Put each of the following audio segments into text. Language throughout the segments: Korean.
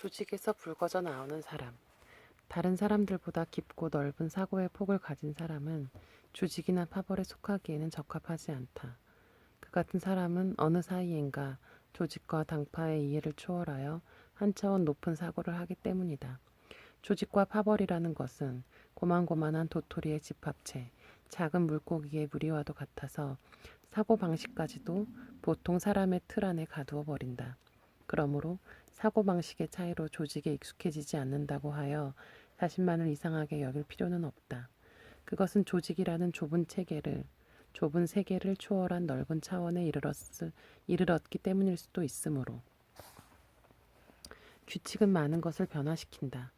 조직에서 불거져 나오는 사람. 다른 사람들보다 깊고 넓은 사고의 폭을 가진 사람은 조직이나 파벌에 속하기에는 적합하지 않다. 그 같은 사람은 어느 사이엔가 조직과 당파의 이해를 초월하여 한 차원 높은 사고를 하기 때문이다. 조직과 파벌이라는 것은 고만고만한 도토리의 집합체, 작은 물고기의 무리와도 같아서 사고 방식까지도 보통 사람의 틀 안에 가두어 버린다. 그러므로 사고 방식의 차이로 조직에 익숙해지지 않는다고 하여 자신만을 이상하게 여길 필요는 없다. 그것은 조직이라는 좁은 체계를 좁은 세계를 초월한 넓은 차원에 이르렀을, 이르렀기 때문일 수도 있으므로 규칙은 많은 것을 변화시킨다.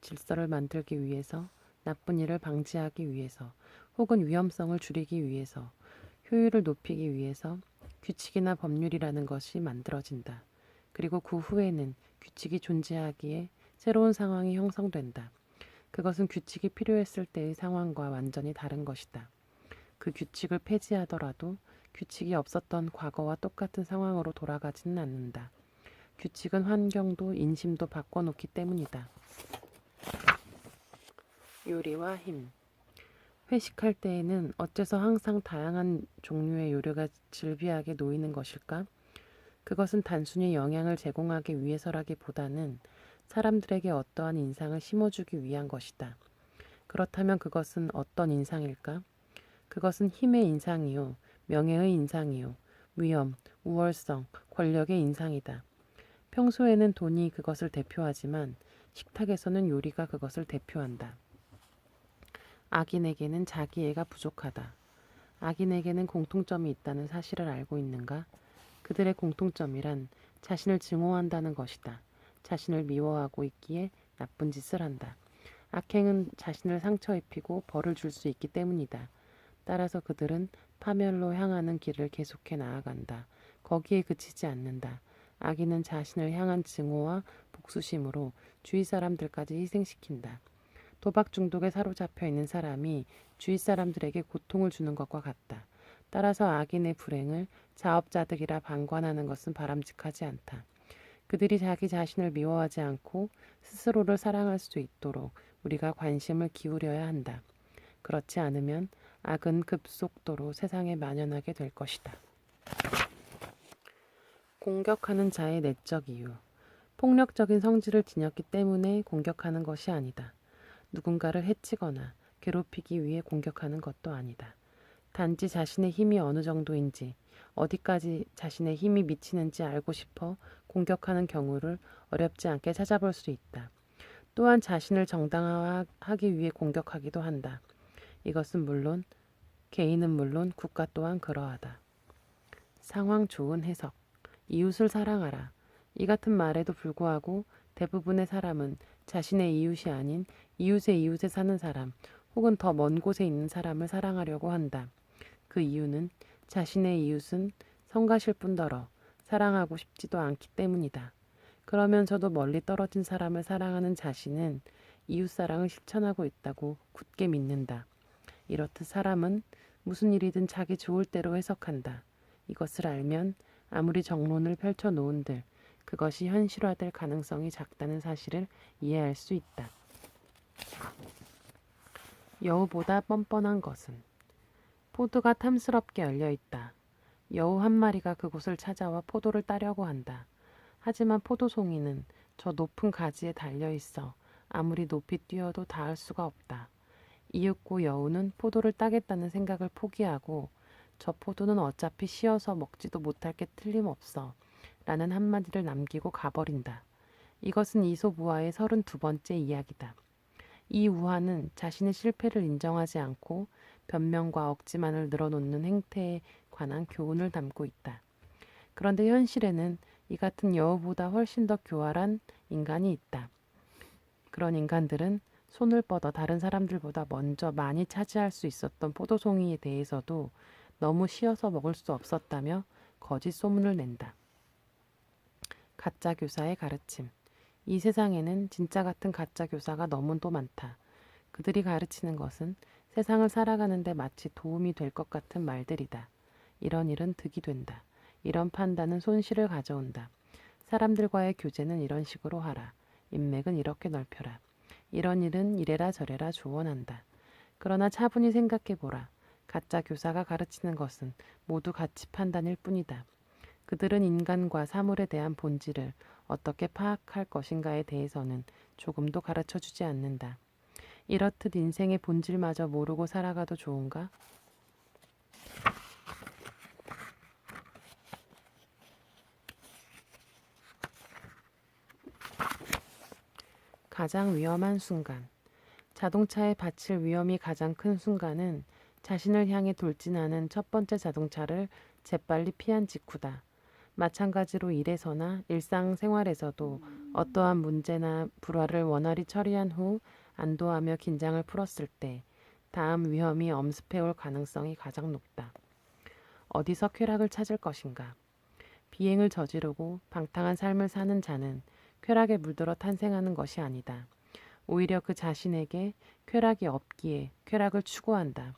질서를 만들기 위해서, 나쁜 일을 방지하기 위해서, 혹은 위험성을 줄이기 위해서, 효율을 높이기 위해서 규칙이나 법률이라는 것이 만들어진다. 그리고 그 후에는 규칙이 존재하기에 새로운 상황이 형성된다. 그것은 규칙이 필요했을 때의 상황과 완전히 다른 것이다. 그 규칙을 폐지하더라도 규칙이 없었던 과거와 똑같은 상황으로 돌아가지는 않는다. 규칙은 환경도 인심도 바꿔놓기 때문이다. 요리와 힘. 회식할 때에는 어째서 항상 다양한 종류의 요리가 즐비하게 놓이는 것일까? 그것은 단순히 영양을 제공하기 위해서라기보다는 사람들에게 어떠한 인상을 심어주기 위한 것이다. 그렇다면 그것은 어떤 인상일까? 그것은 힘의 인상이요, 명예의 인상이요, 위험, 우월성, 권력의 인상이다. 평소에는 돈이 그것을 대표하지만 식탁에서는 요리가 그것을 대표한다. 악인에게는 자기애가 부족하다. 악인에게는 공통점이 있다는 사실을 알고 있는가? 그들의 공통점이란 자신을 증오한다는 것이다. 자신을 미워하고 있기에 나쁜 짓을 한다. 악행은 자신을 상처 입히고 벌을 줄 수 있기 때문이다. 따라서 그들은 파멸로 향하는 길을 계속해 나아간다. 거기에 그치지 않는다. 악인은 자신을 향한 증오와 복수심으로 주위 사람들까지 희생시킨다. 도박 중독에 사로잡혀 있는 사람이 주위 사람들에게 고통을 주는 것과 같다. 따라서 악인의 불행을 자업자득이라 방관하는 것은 바람직하지 않다. 그들이 자기 자신을 미워하지 않고 스스로를 사랑할 수 있도록 우리가 관심을 기울여야 한다. 그렇지 않으면 악은 급속도로 세상에 만연하게 될 것이다. 공격하는 자의 내적 이유. 폭력적인 성질을 지녔기 때문에 공격하는 것이 아니다. 누군가를 해치거나 괴롭히기 위해 공격하는 것도 아니다. 단지 자신의 힘이 어느 정도인지, 어디까지 자신의 힘이 미치는지 알고 싶어 공격하는 경우를 어렵지 않게 찾아볼 수 있다. 또한 자신을 정당화하기 위해 공격하기도 한다. 이것은 물론, 개인은 물론 국가 또한 그러하다. 상황 좋은 해석. 이웃을 사랑하라. 이 같은 말에도 불구하고 대부분의 사람은 자신의 이웃이 아닌 이웃의 이웃에 사는 사람 혹은 더 먼 곳에 있는 사람을 사랑하려고 한다. 그 이유는 자신의 이웃은 성가실 뿐더러 사랑하고 싶지도 않기 때문이다. 그러면서도 멀리 떨어진 사람을 사랑하는 자신은 이웃 사랑을 실천하고 있다고 굳게 믿는다. 이렇듯 사람은 무슨 일이든 자기 좋을 대로 해석한다. 이것을 알면 아무리 정론을 펼쳐 놓은들 그것이 현실화될 가능성이 작다는 사실을 이해할 수 있다. 여우보다 뻔뻔한 것은 포도가 탐스럽게 열려 있다. 여우 한 마리가 그곳을 찾아와 포도를 따려고 한다. 하지만 포도송이는 저 높은 가지에 달려 있어 아무리 높이 뛰어도 닿을 수가 없다. 이윽고 여우는 포도를 따겠다는 생각을 포기하고 저 포도는 어차피 쉬어서 먹지도 못할 게 틀림없어 라는 한마디를 남기고 가버린다. 이것은 이솝우화의 서른두 번째 이야기다. 이 우화는 자신의 실패를 인정하지 않고 변명과 억지만을 늘어놓는 행태에 관한 교훈을 담고 있다. 그런데 현실에는 이 같은 여우보다 훨씬 더 교활한 인간이 있다. 그런 인간들은 손을 뻗어 다른 사람들보다 먼저 많이 차지할 수 있었던 포도송이에 대해서도 너무 쉬어서 먹을 수 없었다며 거짓 소문을 낸다. 가짜 교사의 가르침. 이 세상에는 진짜 같은 가짜 교사가 너무도 많다. 그들이 가르치는 것은 세상을 살아가는데 마치 도움이 될 것 같은 말들이다. 이런 일은 득이 된다. 이런 판단은 손실을 가져온다. 사람들과의 교제는 이런 식으로 하라. 인맥은 이렇게 넓혀라. 이런 일은 이래라 저래라 조언한다. 그러나 차분히 생각해보라. 가짜 교사가 가르치는 것은 모두 가치 판단일 뿐이다. 그들은 인간과 사물에 대한 본질을 어떻게 파악할 것인가에 대해서는 조금도 가르쳐 주지 않는다. 이렇듯 인생의 본질마저 모르고 살아가도 좋은가? 가장 위험한 순간. 자동차에 받칠 위험이 가장 큰 순간은 자신을 향해 돌진하는 첫 번째 자동차를 재빨리 피한 직후다. 마찬가지로 일에서나 일상생활에서도 어떠한 문제나 불화를 원활히 처리한 후 안도하며 긴장을 풀었을 때 다음 위험이 엄습해올 가능성이 가장 높다. 어디서 쾌락을 찾을 것인가? 비행을 저지르고 방탕한 삶을 사는 자는 쾌락에 물들어 탄생하는 것이 아니다. 오히려 그 자신에게 쾌락이 없기에 쾌락을 추구한다.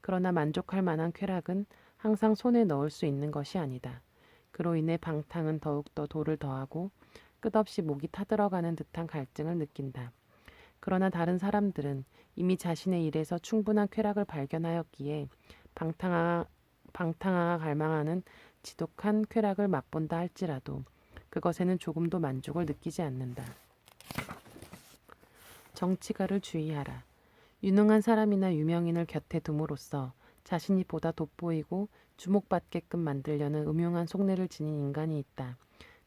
그러나 만족할 만한 쾌락은 항상 손에 넣을 수 있는 것이 아니다. 그로 인해 방탕은 더욱더 돌을 더하고 끝없이 목이 타들어가는 듯한 갈증을 느낀다. 그러나 다른 사람들은 이미 자신의 일에서 충분한 쾌락을 발견하였기에 방탕하, 방탕하가 갈망하는 지독한 쾌락을 맛본다 할지라도 그것에는 조금도 만족을 느끼지 않는다. 정치가를 주의하라. 유능한 사람이나 유명인을 곁에 둠으로써 자신이 보다 돋보이고 주목받게끔 만들려는 음흉한 속내를 지닌 인간이 있다.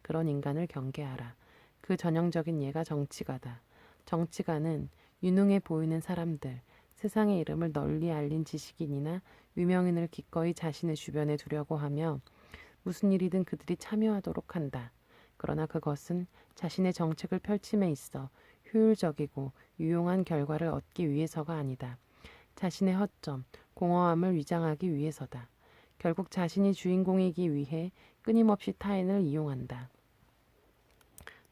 그런 인간을 경계하라. 그 전형적인 예가 정치가다. 정치가는 유능해 보이는 사람들, 세상의 이름을 널리 알린 지식인이나 유명인을 기꺼이 자신의 주변에 두려고 하며 무슨 일이든 그들이 참여하도록 한다. 그러나 그것은 자신의 정책을 펼침에 있어 효율적이고 유용한 결과를 얻기 위해서가 아니다. 자신의 허점, 공허함을 위장하기 위해서다. 결국 자신이 주인공이기 위해 끊임없이 타인을 이용한다.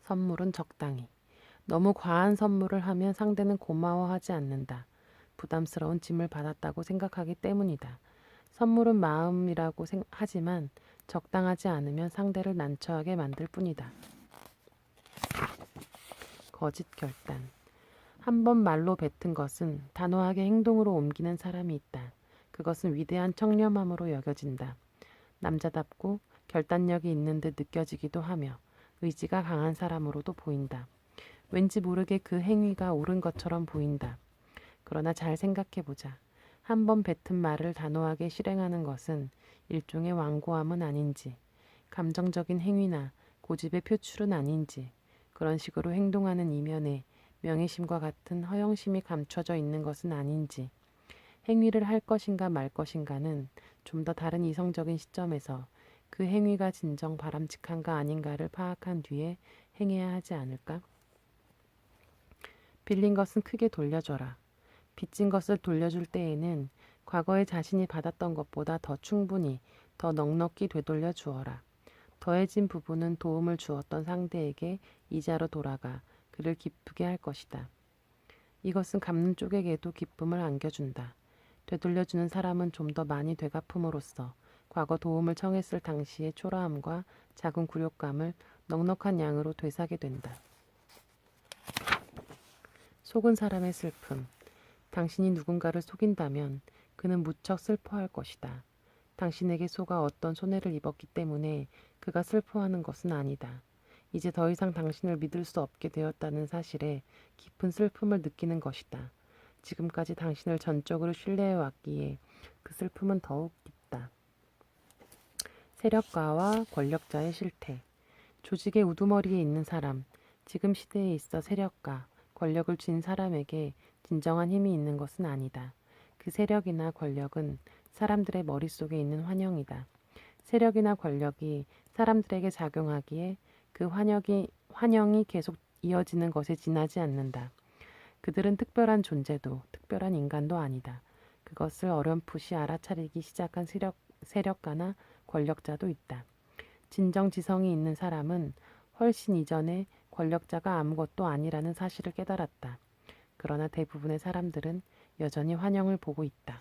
선물은 적당히. 너무 과한 선물을 하면 상대는 고마워하지 않는다. 부담스러운 짐을 받았다고 생각하기 때문이다. 선물은 마음이라고 생- 하지만 적당하지 않으면 상대를 난처하게 만들 뿐이다. 거짓 결단. 한 번 말로 뱉은 것은 단호하게 행동으로 옮기는 사람이 있다. 그것은 위대한 청렴함으로 여겨진다. 남자답고 결단력이 있는 듯 느껴지기도 하며 의지가 강한 사람으로도 보인다. 왠지 모르게 그 행위가 옳은 것처럼 보인다. 그러나 잘 생각해보자. 한 번 뱉은 말을 단호하게 실행하는 것은 일종의 완고함은 아닌지, 감정적인 행위나 고집의 표출은 아닌지, 그런 식으로 행동하는 이면에 명예심과 같은 허영심이 감춰져 있는 것은 아닌지, 행위를 할 것인가 말 것인가는 좀 더 다른 이성적인 시점에서 그 행위가 진정 바람직한가 아닌가를 파악한 뒤에 행해야 하지 않을까? 빌린 것은 크게 돌려줘라. 빚진 것을 돌려줄 때에는 과거에 자신이 받았던 것보다 더 충분히, 더 넉넉히 되돌려 주어라. 더해진 부분은 도움을 주었던 상대에게 이자로 돌아가 그를 기쁘게 할 것이다. 이것은 갚는 쪽에게도 기쁨을 안겨준다. 되돌려주는 사람은 좀 더 많이 되갚음으로써 과거 도움을 청했을 당시의 초라함과 작은 굴욕감을 넉넉한 양으로 되사게 된다. 속은 사람의 슬픔. 당신이 누군가를 속인다면 그는 무척 슬퍼할 것이다. 당신에게 속아 어떤 손해를 입었기 때문에 그가 슬퍼하는 것은 아니다. 이제 더 이상 당신을 믿을 수 없게 되었다는 사실에 깊은 슬픔을 느끼는 것이다. 지금까지 당신을 전적으로 신뢰해 왔기에 그 슬픔은 더욱 깊다. 세력가와 권력자의 실태. 조직의 우두머리에 있는 사람, 지금 시대에 있어 세력가, 권력을 쥔 사람에게 진정한 힘이 있는 것은 아니다. 그 세력이나 권력은 사람들의 머릿속에 있는 환영이다. 세력이나 권력이 사람들에게 작용하기에 그 환영이, 환영이 계속 이어지는 것에 지나지 않는다. 그들은 특별한 존재도 특별한 인간도 아니다. 그것을 어렴풋이 알아차리기 시작한 세력, 세력가나 권력자도 있다. 진정 지성이 있는 사람은 훨씬 이전에 권력자가 아무것도 아니라는 사실을 깨달았다. 그러나 대부분의 사람들은 여전히 환영을 보고 있다.